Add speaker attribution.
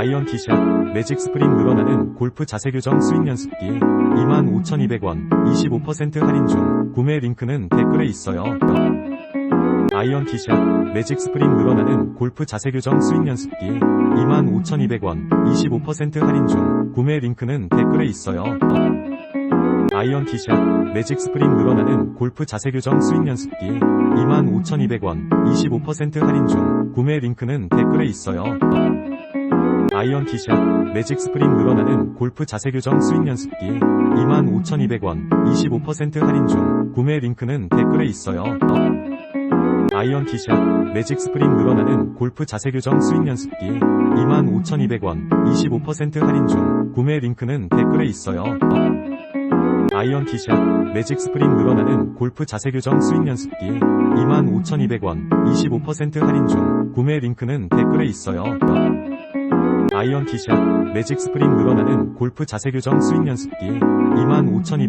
Speaker 1: 아이언 티샷, 매직 스프링 늘어나는 골프 자세 교정 스윙 연습기 25,200원 25% 할인 중 구매 링크는 댓글에 있어요. 아이언 티샷, 매직 스프링 늘어나는 골프 자세 교정 스윙 연습기 25,200원 25% 할인 중 구매 링크는 댓글에 있어요. 아이언 티샷, 매직 스프링 늘어나는 골프 자세 교정 스윙 연습기 25,200원 25% 할인 중 구매 링크는 댓글에 있어요. 아이언 티샷, 매직 스프링 늘어나는 골프 자세 교정 스윙 연습기 25,200원 25% 할인 중 구매 링크는 댓글에 있어요. 아이언 티샷, 매직 스프링 늘어나는 골프 자세 교정 스윙 연습기 25,200원 25% 할인 중 구매 링크는 댓글에 있어요. 아이언 티샷, 매직 스프링 늘어나는 골프 자세 교정 스윙 연습기 25,200원 25% 할인 중 구매 링크는 댓글에 있어요. 아이언 티샷, 매직 스프링 늘어나는 골프 자세 교정 스윙 연습기 25,200원